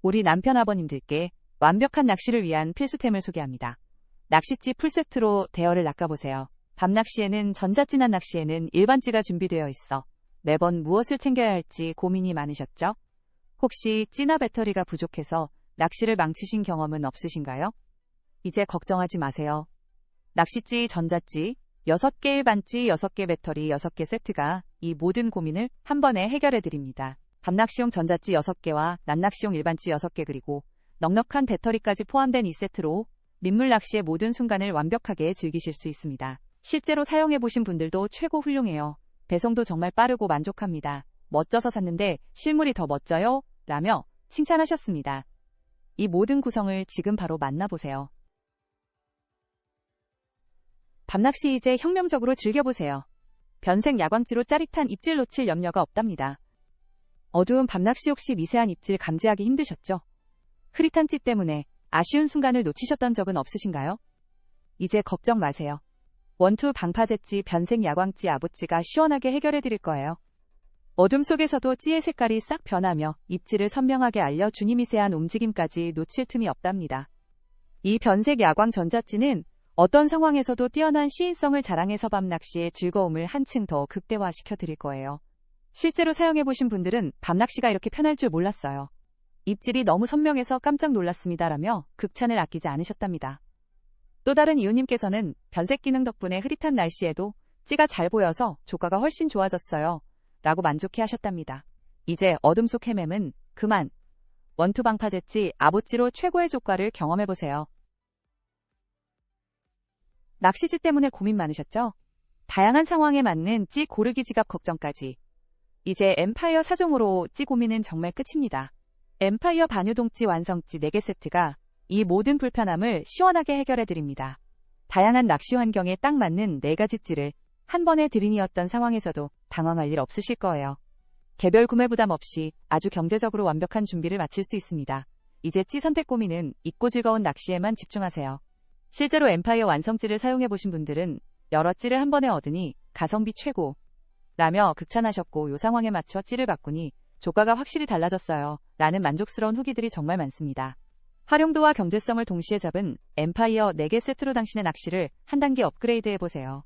우리 남편 아버님들께 완벽한 낚시를 위한 필수템을 소개합니다. 낚시찌 풀세트로 대여를 낚아보세요. 밤낚시에는 전자찌난 낚시에는 일반찌가 준비되어 있어 매번 무엇을 챙겨야 할지 고민이 많으셨죠? 혹시 찌나 배터리가 부족해서 낚시를 망치신 경험은 없으신가요? 이제 걱정하지 마세요. 낚시찌, 전자찌, 6개 일반찌, 6개 배터리, 6개 세트가 이 모든 고민을 한 번에 해결해 드립니다. 밤낚시용 전자찌 6개와 낮낚시용 일반찌 6개 그리고 넉넉한 배터리까지 포함된 이 세트로 민물 낚시의 모든 순간을 완벽하게 즐기실 수 있습니다. 실제로 사용해 보신 분들도 최고 훌륭해요. 배송도 정말 빠르고 만족합니다. 멋져서 샀는데 실물이 더 멋져요? 라며 칭찬하셨습니다. 이 모든 구성을 지금 바로 만나보세요. 밤낚시 이제 혁명적으로 즐겨보세요. 변색 야광찌로 짜릿한 입질 놓칠 염려가 없답니다. 어두운 밤낚시 혹시 미세한 입질 감지하기 힘드셨죠? 흐릿한 찌 때문에 아쉬운 순간을 놓치셨던 적은 없으신가요? 이제 걱정 마세요. 원투 방파제찌 변색 야광찌 아보찌가 시원하게 해결해 드릴 거예요. 어둠 속에서도 찌의 색깔이 싹 변하며 입질을 선명하게 알려 주니 미세한 움직임까지 놓칠 틈이 없답니다. 이 변색 야광 전자찌는 어떤 상황에서도 뛰어난 시인성을 자랑해서 밤낚시의 즐거움을 한층 더 극대화시켜 드릴 거예요. 실제로 사용해보신 분들은 밤낚시가 이렇게 편할 줄 몰랐어요. 입질이 너무 선명해서 깜짝 놀랐습니다라며 극찬을 아끼지 않으셨답니다. 또 다른 이웃님께서는 변색 기능 덕분에 흐릿한 날씨에도 찌가 잘 보여서 조과가 훨씬 좋아졌어요. 라고 만족해 하셨답니다. 이제 어둠 속 헤매은 그만. 원투 방파제찌 아보찌로 최고의 조과를 경험해보세요. 낚시지 때문에 고민 많으셨죠? 다양한 상황에 맞는 찌 고르기 지갑 걱정까지. 이제 엠파이어 사종으로 찌 고민은 정말 끝입니다. 엠파이어 반유동찌 완성찌 4개 세트가 이 모든 불편함을 시원하게 해결해 드립니다. 다양한 낚시 환경에 딱 맞는 4가지 찌를 한 번에 드리니었던 상황에서도 당황할 일 없으실 거예요. 개별 구매 부담 없이 아주 경제적으로 완벽한 준비를 마칠 수 있습니다. 이제 찌 선택 고민은 잊고 즐거운 낚시에만 집중하세요. 실제로 엠파이어 완성찌를 사용해 보신 분들은 여러 찌를 한 번에 얻으니 가성비 최고 라며 극찬하셨고 요 상황에 맞춰 찌를 바꾸니 조과가 확실히 달라졌어요. 라는 만족스러운 후기들이 정말 많습니다. 활용도와 경제성을 동시에 잡은 엠파이어 4개 세트로 당신의 낚시를 한 단계 업그레이드 해보세요.